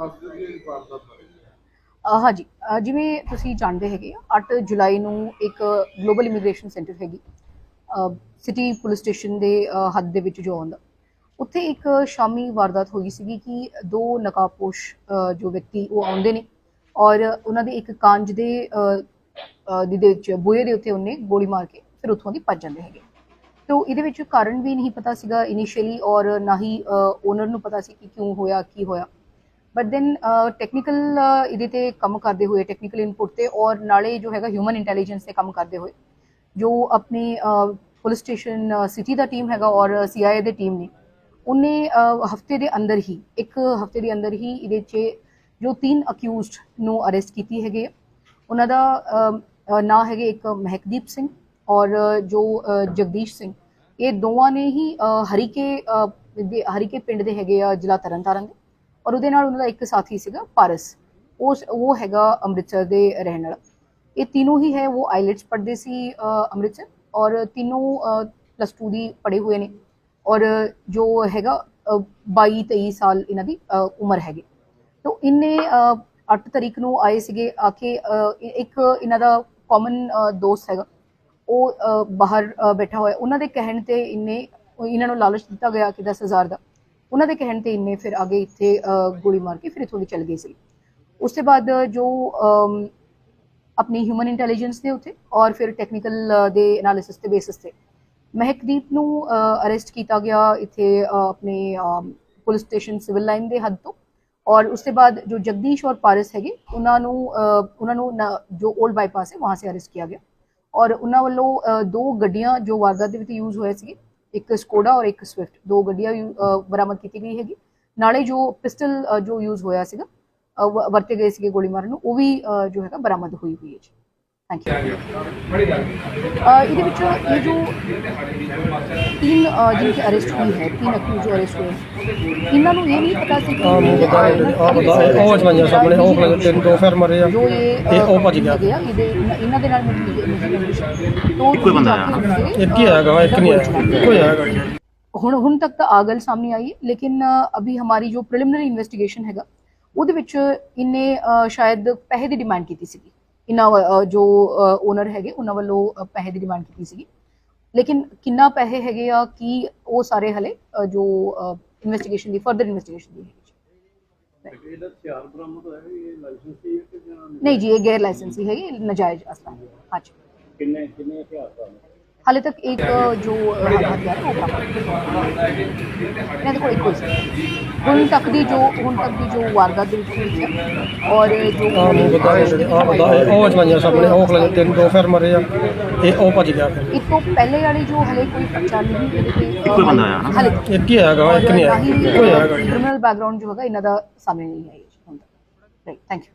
ਦੱਸ ਦਿਓ ਜੀ ਇਹ ਵਾਰਦਾਤ ਬਾਰੇ। ਅਹ ਹਾਂਜੀ ਅਹ ਜਿਵੇਂ ਤੁਸੀਂ ਜਾਣਦੇ ਹੈਗੇ ਆ, 8 ਜੁਲਾਈ ਨੂੰ ਇੱਕ ਗਲੋਬਲ ਇਮੀਗ੍ਰੇਸ਼ਨ ਸੈਂਟਰ ਹੈਗੀ ਸਿਟੀ ਪੁਲਿਸ ਸਟੇਸ਼ਨ ਦੇ ਅਹ, ਹੱਦ ਦੇ ਵਿੱਚ ਜੋ ਆਉਂਦਾ। ਉੱਥੇ ਇੱਕ ਸ਼ਾਮੀ ਵਾਰਦਾਤ ਹੋਈ ਸੀਗੀ ਕਿ ਦੋ ਨਕਾਬਪੋਸ਼ ਅਹ, ਜੋ ਵਿਅਕਤੀ ਉਹ ਆਉਂਦੇ ਨੇ ਔਰ ਉਹਨਾਂ ਦੇ ਇੱਕ ਕਾਂਜ ਦੇ ਅਹ, ਅਹ, ਦੇ ਵਿੱਚ ਬੂਹੇ ਦੇ ਉੱਤੇ ਉਹਨੇ ਗੋਲੀ ਮਾਰ ਕੇ ਫਿਰ ਉੱਥੋਂ ਦੀ ਭੱਜ ਜਾਂਦੇ ਹੈਗੇ। ਤੋ ਇਹਦੇ ਵਿੱਚ ਕਾਰਨ ਵੀ ਨਹੀਂ ਪਤਾ ਸੀਗਾ ਇਨੀਸ਼ੀਅਲੀ ਔਰ ਨਾ ਹੀ ਓਨਰ ਨੂੰ ਪਤਾ ਸੀ ਕਿ ਕਿਉਂ ਹੋਇਆ ਕੀ ਹੋਇਆ। ਬਟ ਦੈਨ ਟੈਕਨੀਕਲ ਇਹਦੇ ਤੇ ਕੰਮ ਕਰਦੇ ਹੋਏ ਟੈਕਨੀਕਲ ਇਨਪੁਟ ਤੇ ਔਰ ਨਾਲੇ ਜੋ ਹੈਗਾ ਹਿਊਮਨ ਇੰਟੈਲੀਜੈਂਸ ਤੇ ਕੰਮ ਕਰਦੇ ਹੋਏ, ਜੋ ਆਪਣੀ ਪੁਲਿਸ ਸਟੇਸ਼ਨ ਸਿਟੀ ਦਾ ਟੀਮ ਹੈਗਾ ਔਰ ਸੀਆਈਏ ਦੇ ਟੀਮ ਨੇ, ਉਹਨੇ ਹਫ਼ਤੇ ਦੇ ਅੰਦਰ ਹੀ, ਇੱਕ ਹਫ਼ਤੇ ਦੇ ਅੰਦਰ ਹੀ ਇਹਦੇ 'ਚ ਜੋ ਤਿੰਨ ਅਕਿਊਜ਼ਡ ਨੂੰ ਅਰੈਸਟ ਕੀਤੀ ਹੈਗੇ ਆ। ਉਹਨਾਂ ਦਾ ਨਾਂ ਹੈਗੇ ਇੱਕ ਮਹਿਕਦੀਪ ਸਿੰਘ ਔਰ ਜੋ ਜਗਦੀਸ਼ ਸਿੰਘ, ਇਹ ਦੋਵਾਂ ਨੇ ਹੀ ਹਰੀਕੇ ਦੇ, ਹਰੀਕੇ ਪਿੰਡ ਦੇ ਹੈਗੇ ਆ ਜ਼ਿਲ੍ਹਾ ਤਰਨਤਾਰਨ ਦੇ ਔਰ ਉਹਦੇ ਨਾਲ ਉਹਨਾਂ ਦਾ ਇੱਕ ਸਾਥੀ ਸੀਗਾ ਪਾਰਸ। ਉਸ ਉਹ ਹੈਗਾ ਅੰਮ੍ਰਿਤਸਰ ਦੇ ਰਹਿਣ ਵਾਲਾ। ਇਹ ਤਿੰਨੋਂ ਹੀ ਹੈ ਉਹ ਆਈਲੈਟਸ ਪੜ੍ਹਦੇ ਸੀ ਅੰਮ੍ਰਿਤਸਰ ਔਰ ਤਿੰਨੋਂ ਪਲੱਸ 2 ਦੀ ਪੜ੍ਹੇ ਹੋਏ ਨੇ। ਔਰ ਜੋ ਹੈਗਾ ਅ, 22 23 ਸਾਲ ਇਹਨਾਂ ਦੀ ਉਮਰ ਹੈਗੀ। ਤੋ ਇਹਨੇ 8 ਤਰੀਕ ਨੂੰ ਆਏ ਸੀਗੇ ਆ ਕੇ ਇੱਕ ਇਹਨਾਂ ਦਾ ਕਾਮਨ ਦੋਸਤ ਹੈਗਾ। ਉਹ ਬਾਹਰ ਬੈਠਾ ਹੋਇਆ। ਉਹਨਾਂ ਦੇ ਕਹਿਣ ਤੇ ਇਹਨੇ ਇਹਨਾਂ ਨੂੰ ਲਾਲਚ ਦਿੱਤਾ ਗਿਆ ਕਿ 10000 ਦਾ। ਉਹਨਾਂ ਦੇ ਕਹਿਣ ਤੇ ਇੰਨੇ ਫਿਰ ਅੱਗੇ ਇੱਥੇ ਗੋਲੀ ਮਾਰ ਕੇ ਫਿਰ ਇੱਥੋਂ ਦੀ ਚਲ ਗਏ ਸੀ। ਉਸ ਤੋਂ ਬਾਅਦ ਜੋ ਆਪਣੀ ਹਿਊਮਨ ਇੰਟੈਲੀਜੈਂਸ ਦੇ ਉੱਤੇ ਔਰ ਫਿਰ ਟੈਕਨੀਕਲ ਦੇ ਐਨਾਲਿਸਿਸ ਦੇ ਬੇਸਿਸ ਤੇ ਮਹਿਕਦੀਪ ਨੂੰ ਅਰੈਸਟ ਕੀਤਾ ਗਿਆ ਇੱਥੇ ਆਪਣੇ ਪੁਲਿਸ ਸਟੇਸ਼ਨ ਸਿਵਲ ਲਾਈਨ ਦੇ ਹੱਦ ਤੋਂ। ਔਰ ਉਸ ਤੋਂ ਬਾਅਦ ਜੋ ਜਗਦੀਸ਼ ਔਰ ਪਾਰਸ ਹੈਗੇ, ਉਹਨਾਂ ਨੂੰ ਉਹਨਾਂ ਨੂੰ ਜੋ 올ਡ ਬਾਈਪਾਸ ਹੈ, ਵਹਾਂ ਸੇ ਅਰੈਸਟ ਕੀਤਾ ਗਿਆ। ਔਰ ਉਹਨਾਂ ਵੱਲੋਂ ਦੋ ਗੱਡੀਆਂ ਜੋ ਵਾਰਦਾਤ ਦੇ ਵਿੱਚ ਯੂਜ਼ ਹੋਏ ਸੀਗੇ ਇੱਕ ਸਕੋਡਾ ਔਰ ਇੱਕ ਸਵਿਫਟ ਦੋ ਗੱਡੀਆਂ ਬਰਾਮਦ ਕੀਤੀ ਗਈ ਹੈਗੀ। ਨਾਲੇ ਜੋ ਪਿਸਟਲ ਜੋ ਯੂਜ਼ ਹੋਇਆ ਸੀਗਾ ਵਰਤੇ ਗਏ ਸੀਗੇ ਗੋਲੀ ਮਾਰਨ ਨੂੰ, ਉਹ ਵੀ ਜੋ ਹੈਗਾ ਬਰਾਮਦ ਹੋਈ ਹੋਈ ਹੈ ਜੀ। Uh, ਇਹਦੇ ਵਿੱਚ ਇਹ ਜੋ ਤਿੰਨ ਜਿਨ੍ਹਾਂ ਦੀ ਅਰੈਸਟ ਹੋਈ ਹੈ ਤਿੰਨ ਅਕਿਊਜ਼ ਅਰੈਸਟ ਹੋਏ ਇਹਨਾਂ ਨੂੰ ਇਹ ਨਹੀਂ ਪਤਾ ਸੀ ਕਿ ਹੁਣ ਹੁਣ ਤੱਕ ਤਾਂ ਆਗਲ ਸਾਹਮਣੇ ਆਈ ਲੇਕਿਨ ਅਭੀ ਹਮਾਰੀ ਜੋ ਪ੍ਰੀਲਿਮਿਨਰੀ ਇਨਵੈਸਟੀਗੇਸ਼ਨ ਹੈਗਾ ਉਹਦੇ ਵਿੱਚ ਇਹਨੇ ਸ਼ਾਇਦ ਪੈਸੇ ਦੀ ਡਿਮਾਂਡ ਕੀਤੀ ਸੀਗੀ। ਇਹਨਾਂ ਜੋ ਓਨਰ ਹੈਗੇ ਉਹਨਾਂ ਵੱਲੋਂ ਪੈਸੇ ਦੀ ਡਿਮਾਂਡ ਕੀਤੀ ਸੀਗੀ। ਲੇਕਿਨ ਕਿੰਨਾ ਪੈਸੇ ਹੈਗੇ ਆ ਕੀ ਉਹ ਸਾਰੇ ਹਲੇ ਜੋ ਇਨਵੈਸਟੀਗੇਸ਼ਨ ਦੀ ਫਰਦਰ ਇਨਵੈਸਟੀਗੇਸ਼ਨ ਦੀ ਹੈਗੀ ਨਹੀਂ ਜੀ ਇਹ ਗੈਰ ਲਾਇਸੈਂਸੀ ਹੈ ਇਹ ਨਜਾਇਜ਼ ਅਸਲਾ। ਹਾਂਜੀ। ਕਿੰਨੇ ਕਿੰਨੇ ਹਥਿਆਰ ਬਰਾਮਦ ਹਾਲੇ ਤੱਕ ਇੱਕ ਜੋ ਅ, ਹਥਿਆਰ ਹੈ ਉਹ ਬਰਾਮਦ ਇਹਨਾਂ ਦੇ ਕੋਲ ਇੱਕੋ ਹੀ ਸੀ ਹੁਣ ਤੱਕ ਦੀ ਜੋ ਹੁਣ ਤੱਕ ਦੀ ਜੋ ਵਾਰਦਾਤ ਦੇ ਵਿੱਚ ਹੋਈ ਹੈ ਔਰ ਜੋ ਆ ਮੂੰਹ ਬਤਾ ਆ ਬਤਾ ਉਹ ਜਵਾਈਆਂ ਸਾਹਮਣੇ ਉਹ ਖੜੇ ਤਿੰਨ ਦੋ ਫਿਰ ਮਰੇ ਆ। ਇਹ ਉਹ ਭੱਜ ਗਿਆ ਫਿਰ। ਇੱਕ ਤੋਂ ਪਹਿਲੇ ਵਾਲੀ ਜੋ ਹਲੇ ਕੋਈ ਪਛਾਣ ਨਹੀਂ ਇਹਦੇ ਤੇ ਇੱਕੋ ਹੀ ਬੰਦਾ ਆਇਆ ਨਾ? ਹਾਲੇ ਇੱਕ ਹੀ ਆਇਆ ਗਾ ਇੱਕ ਨਹੀਂ ਆਇਆ। ਕੋਈ ਆਇਆ ਗਾ ਕ੍ਰਿਮੀਨਲ ਬੈਕਗ੍ਰਾਉਂਡ ਜੋ ਹੈਗਾ ਇਹਨਾਂ ਦਾ ਸਾਹਮਣੇ ਨਹੀਂ ਆਇਆ ਜੀ ਹੁਣ ਤੱਕ। Right thank you